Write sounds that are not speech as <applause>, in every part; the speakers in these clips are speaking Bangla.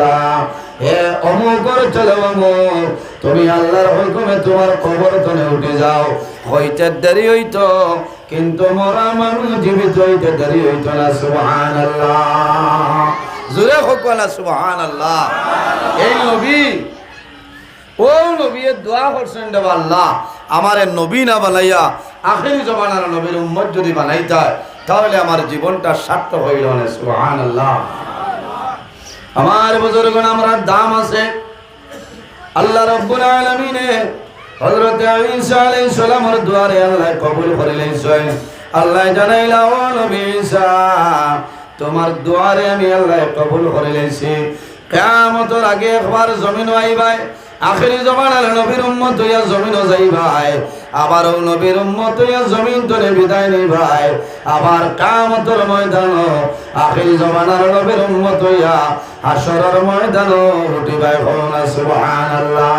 বিইজনিল্লাহ হে অমুকর চলে অমুক তুমি আল্লাহর হুকুমে তোমার কবর তনে উঠে যাও। হইতে দেরি কিন্তু মরা মানুষ জীবিত হইতে দেরি না, সুবহানাল্লাহ। জোরে হোক না, সুবহানাল্লাহ। এই নবী আল্লাহ না বানাইয়া নবীর উম্মত যদি বানাইতা তাহলে আমার জীবনটা সার্থক হইল না, সুবহানাল্লাহ। আমার বুজুর্গ আমরা দাম আছে। আল্লাহ রব্বুল আলামিনে হযরত ঈসা আলাইহিস সালামের দুয়ারে আল্লাহ কবুল করে লইছেন আল্লাহ জানাইলা, ও নবী ঈসা, তোমার দুয়ারে আমি আল্লাহ কবুল করে লইছি কিয়ামতের আগে একবার জমিন আইবাই আখেরি জমানার নবীর উম্মত হইয়া জমিনও যাইবাই আবার ও নবীর উম্মত হইয়া জমিন তরে বিদায় নিবাই আবার কামতর ময়দান আখেরি জমানার নবীর উম্মত হইয়া হাসরের ময়দান উঠিবাই হনা সুবহানাল্লাহ।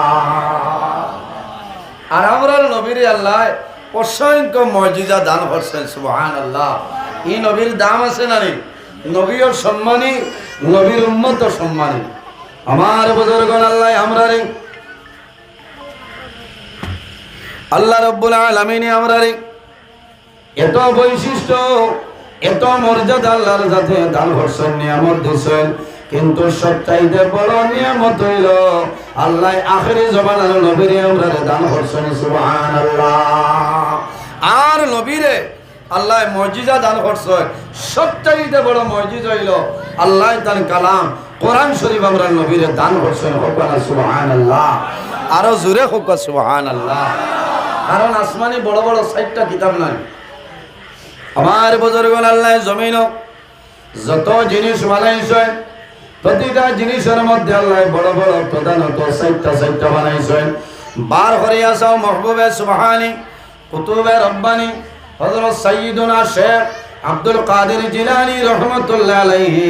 আর আমরা নবীর আল্লাহ অসংখ্য মর্যাদা দান করছেন সুবহান আল্লাহ এই নবীর দাম আছে না নেই? নবীর সম্মানী নবীর উন্মত সম্মানী আমার বুজুর্গণ আল্লাহ, আমরা আল্লাহ রব্বুল আলামিনে আমরা এত বৈশিষ্ট্য, এত মর্যাদা আল্লাহর যাতে দান করছেন, নিয়ামত দিচ্ছেন। কিন্তু সবচাইতে বড় নিয়ামত হইল, আল্লাহ আখেরি জমানার নবীরে আমরা দান করছেন, সুবহানাল্লাহ। আর নবীরে আল্লাহ মজিজা দান করছেন, সবচাইতে বড় মজিজ হইল, আল্লাহ তার কালাম কোরআন শরীফ আমরা নবীরে দান করছেন হোকানা সুবহানাল্লাহ। আরও জোরে হোক সুবহানাল্লাহ। কারণ আসমানি বড় বড় সাইটটা কিতাব নাই। আমার বুজুর্গ আল্লাহ জমিন যত জিনিস বানাইছেন প্রতিটা জিনিসের মধ্যে আল্লাহ বড় বড় প্রধানত সাইটটা সাইটটা বানাইছেন বার করে আসাও মহবুবে সুবহানি, কুতুবে রব্বানি, হযরত সাইয়্যিদুনা শেখ আব্দুল কাদের জিলানী রহমাতুল্লাহ আলাইহি।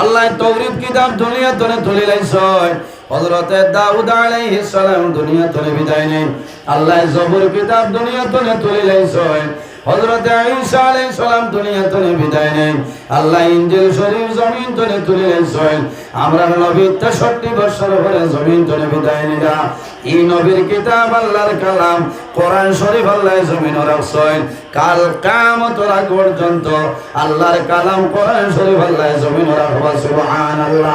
আল্লাহ তৌরিত কিতাব দুনিয়া থেকে তুলে লাইছেন হযরতে দাউদ আলাইহিস সালাম দুনিয়া থেকে বিদায় নেন। আল্লাহ জবর কিতাব দুনিয়া থেকে তুলে লাইছেন হযরত ঈসা আলাইহিস সালাম দুনিয়া থেকে বিদায় নেন। আল্লাহ ইনজিল শরীফ জমিন থেকে তুলে লাইছেন আমরা নবী 63 বছর পরে জমিন থেকে বিদায় নিলা এই নবীর কিতাব আল্লাহর কালাম, কোরআন শরীফ আল্লাহ জমিন রাখছেন। কাল কিয়ামত আগ পর্যন্ত আল্লাহর কালাম, কোরআন শরীফ আল্লাহ জমিন রাখবা, সুবহানাল্লাহ।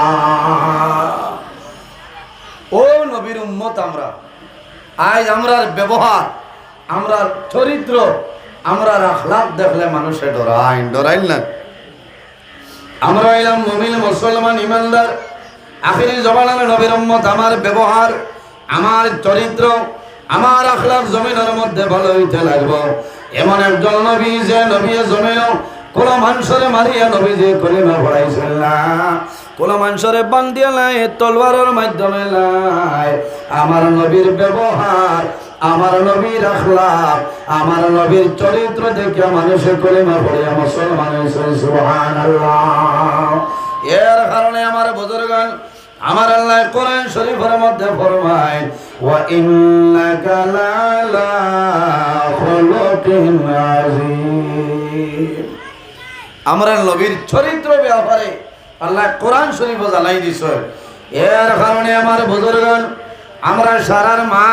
ও নবীর উম্মত আমরা। আজ আমরার ব্যবহার, আমরার চরিত্র আমরার আখলাক দেখলে মানুষে ডরাইন ডরাইল না। আমরা এলাম মুমিন, মুসলমান, ইমানদার। আখিরি জবানার নবীর আমার ব্যবহার, আমার চরিত্র, আমার আখলাক জমিনের মধ্যে ভালো হইতে লাগবো। এমন একজন নবী যে নবী জমিন কোন মানুষরে মারিয়া নবী যে কলিমা পড়াইছিল না। কোন মানুষরে বান্ধিয়া নাই তলোয়ারের মাধ্যমে নাই আমার নবীর ব্যবহার আমার নবীর আখলাক আমার নবীর চরিত্র দেখে মানুষের কলিমা পড়িয়া মুসলমান হয়েছেন সুবহানাল্লাহ। এর কারণে আমার বুজুর্গান আমার আল্লাহ কোরআন শরীফের মধ্যে ফরমায়, ওয়া ইন্নাকা লালা খুলুকিন আযীম। আমরা নবীর চরিত্র ব্যাপারে আল্লাহ কোরআন শরীফ জানাই দিছ। এর কারণে আমার বুজুর্গন আমরা সারার মা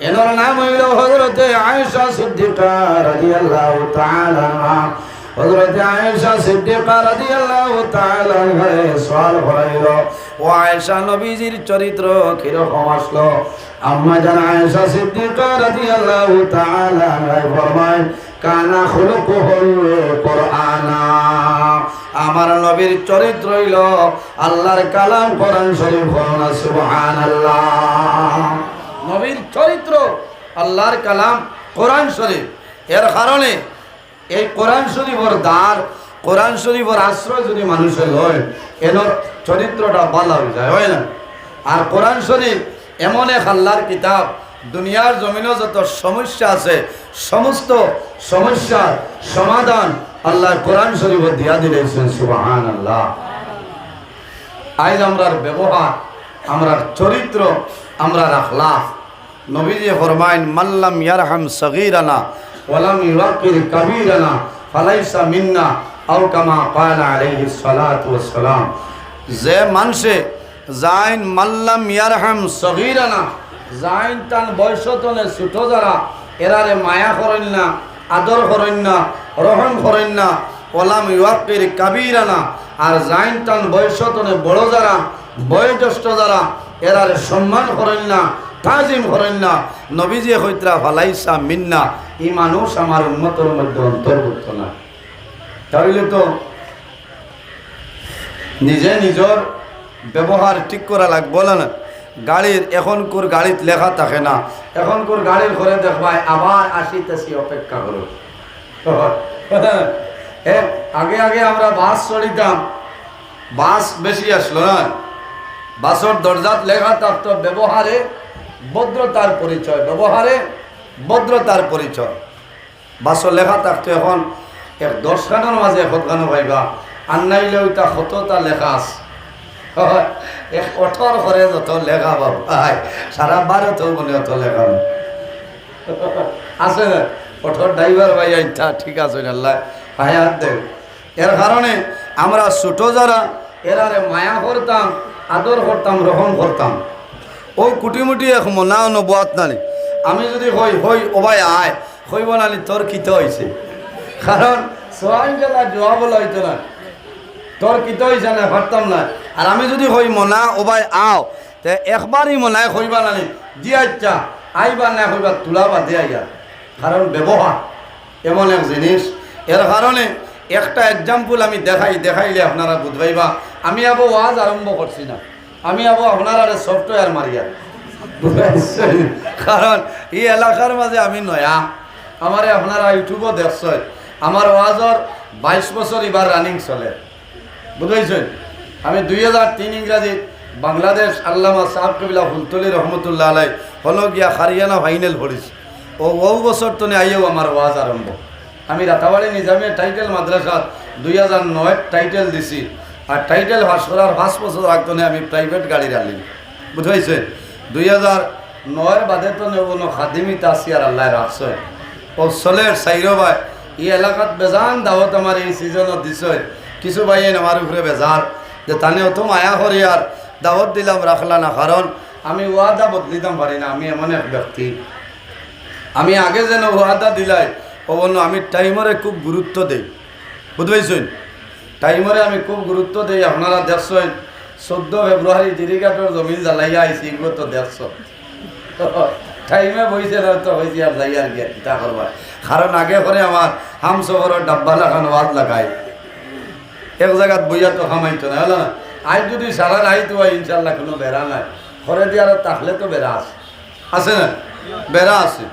এনার নাম হইল হজরতে আয়েশা সিদ্দিকা রাদিয়াল্লাহু তাআলা আনহা। হযরত আয়েশা সিদ্দিকা রাদিয়াল্লাহু তাআলা আনহা সওয়াল করাইল ও আয়েশা, নবীজির চরিত্র কীরকম আসলো? আম্মা জান আয়েশা সিদ্দিকা রাদিয়াল্লাহু তাআলা আনহা ফরমায়, কানা খুলুকুহুল কুরআনা। আমার নবীর চরিত্র হইল আল্লাহর কালাম কোরআন শরীফ সুবহানাল্লাহ। নবীর চরিত্র, আল্লাহর কালাম কোরআন শরীফ। এর কারণে এই কোরআন শরীফের দ্বার, কোরআন শরীফের আশ্রয় যদি মানুষের হয় এর চরিত্রটা ভালো হয়ে যায়, হয় না? আর কোরআন শরীফ এমন এক আল্লাহর কিতাব, দুনিয়ার জমিনে যত সমস্যা আছে, সমস্ত সমস্যার সমাধান আল্লাহর কোরআন শরীফ দিয়া দিলেছেন সুবাহান আল্লাহ আজ আমরার ব্যবহার, আমরার চরিত্র, আমরার আখলাফ নবীজি ফরমাইন মাল্লাম ইয়ারহাম সগীরানা ওয়ালাম ইউকির কাবীরানা ফালাইসা মিন্না আও কামা ক্বালা আলাইহিস সালাতু ওয়াস সালাম যে মানুষে জাইন মাল্লাম ইয়ারহাম সগীরানা জাইন তান বয়সতনে ছোট যারা এরারে মায়া করেন না, আদর করেন না, রহম করেন না ওলাম ইউকির কাবীরানা, আর জাইন তান বয়সতনে বড় যারা বয়োজ্যেষ্ঠ যারা এরারে সম্মান করেন না তাজিম করেন না। নবীজি হইত্রা ফালাইসা মিন্না। এই মানুষ আমার উন্মতর মধ্যে অন্তর্ভুক্ত না। তাহলে তো নিজে নিজের ব্যবহার ঠিক করা লাগবো না? গাড়ির এখনকার গাড়িত লেখা থাকে না। এখন এখনকার গাড়ির ঘরে দেখবাই আবার আসিতেছি অপেক্ষা করো। এ, <laughs> আগে আগে আমরা বাস চড়িতাম বাস বেশি আসলো না। বাসর দরজাত লেখা থাকতো ব্যবহারে ভদ্রতার পরিচয়, ব্যবহারে ভদ্রতার পরিচয়। বাসর লেখা থাকতো এখন, এক দশখানোর মাঝে কতখানো ভাইবা আন্নাইলে ওইটা কতটা লেখা আছে। এক অঠর করে যত লেখা বাবাই সারা ভারত মনে অত লেখা আছে না? অঠর ড্রাইভার ভাই আইতা ঠিক আছে, আল্লাহ। হায়াত দেব এর কারণে আমরা ছোট যারা, এরারে মায়া করতাম, আদর করতাম, রহম করতাম। ও কুটিমুটি এক মনা নবাত নানি। আমি যদি হই হই ওবাই আয়। হইব নানি, তোর কিতে হয়েছে কারণ সোয়াইন জেলা জবাব হইতো না। তোর কিতে হয়েছে না পারতাম না। আর আমি যদি হই মনা ওবাই আও। তে একবারই মনায় হইবা নানি দি আচ্ছা। আইবা না হইবা, তুলাবা দে আইয়া। কারণ ব্যবহার এমন এক জিনিস। এর কারণে একটা এক্সাম্পল আমি দেখাই, দেখাইলে আপনারা বুঝবাইবা। আমি আবো ওয়াজ আরম্ভ করছি না। আমি আবো আপনারা সফটওয়্যার মারিয়া? কারণ এই এলাকার মাঝে আমি নয়া। আমারে আপনারা ইউটিউবও দেখছেন। আমার ওয়াজর বাইশ বছর এবার রানিং চলে। বুঝাইছেন আমি দুই হাজার তিন ইংরাজি বাংলাদেশ আল্লামা সাহাব কবিলা ফুলতলি রহমতুল্লাহ আলাই হলো গিয়া হারিয়ানা ফাইনাল পড়েছি। ও ও বছর তো আইও আমার ওয়াজ আরম্ভ। আমি রাতাবাড়ি নিজামে টাইটেল মাদ্রাসাত দুই হাজার নয় টাইটেল দিছি। আর টাইটেল পাস করার পাঁচ বছর আগতনে আমি প্রাইভেট গাড়ি রাখলি বুঝাইছে? দুই হাজার নয়ের বাদে তো কোনো খাদিমি আর আল্লাহ রাখছে। ও চলের সাইরো ভাই, এই এলাকাত বেজান দাওয়াত আমার এই সিজনত দিছে। কিছু ভাই আমার উপরে বেজার, যে তানে অত মায়া করি আর দাওয়াত দিলাম, রাখলা না, কারণ আমি ওয়াদা বদলিতাম পারি না, আমি এমন এক ব্যক্তি। আমি আগে যেন ওয়াদা দিলাই অবন্য আমি টাইমরে খুব গুরুত্ব দেই। বুঝবাইছেন টাইমরে আমি খুব গুরুত্ব দেই, আপনারা দেখছেন চোদ্দ ফেব্রুয়ারি জিরিঘাটর জমিন জ্বালাইয়া আইসি এগুলো তো দেখছ। টাইমে বইছে না তো হয়েছে আর যাই আর গিয়া কিতা করবা কারণ আগে করে আমার হাম শহরের ডাব্বা লাগানো ওয়াদ লাগাই। এক জায়গাত বইয়া তো খামাইতো না হলো না? আজ যদি সারা রাইতো হয় ইনশাল্লাহ কোনো বেড়া নাই। ঘরে দিয়ে আর তাহলে তো বেড়া আছে। আছে না? বেড়া আছে।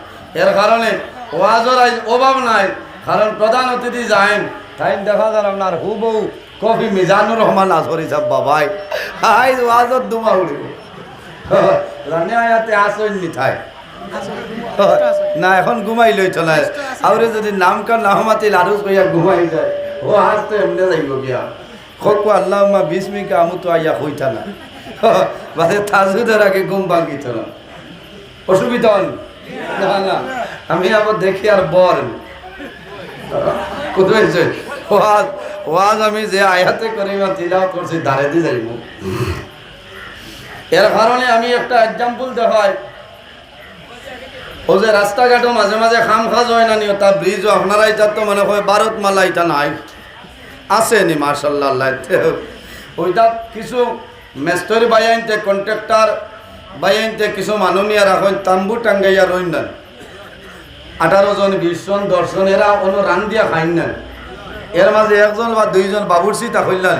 এর কারণে ওয়াজর আজ অভাব নাই। কারণ প্রধান অতিথি যাইন তাই দেখা যান আপনার হু বউ কফি মিজানুর রহমান আসরি সাহ বাবাই। আই ওয়াজর দুমা উড়িব। রানে আয়াতে আসইন মিঠাই না, এখন ঘুমাই লইছ না আউরে যদি নাম কার নাহমাতি লারুস কইয়া ঘুমাই যায়, ও আজ তো এমনি যাইব গিয়া। খকু আল্লাহ মা বিস্মিকা, আমু তো আইয়া হইতা না। বাদে তাজুদের আগে ঘুম ভাঙিত না অসুবিধা না না। আমি আবার দেখি আর বর কোথায় আমি যে আমি এক্সাম্পল দেখাই। যে খাম খাজ হয় না তো মনে হয় ভারত মালা এটা নাই। আছে নি মার্শাল্লাহ ওইটা কিছু মেস্তরি বাইয়াইনতে কন্ট্রাক্টর বাইয়াইনতে কিছু মানুষ নিয়ে রাখেন, তাম্বু টাঙ্গাইয়া রইন না আঠারো জন বিশ জন, দশ জন, এরা দিয়া খাইন এর মাঝে একজন বা দুইজন বাবুরসি তা কইলেন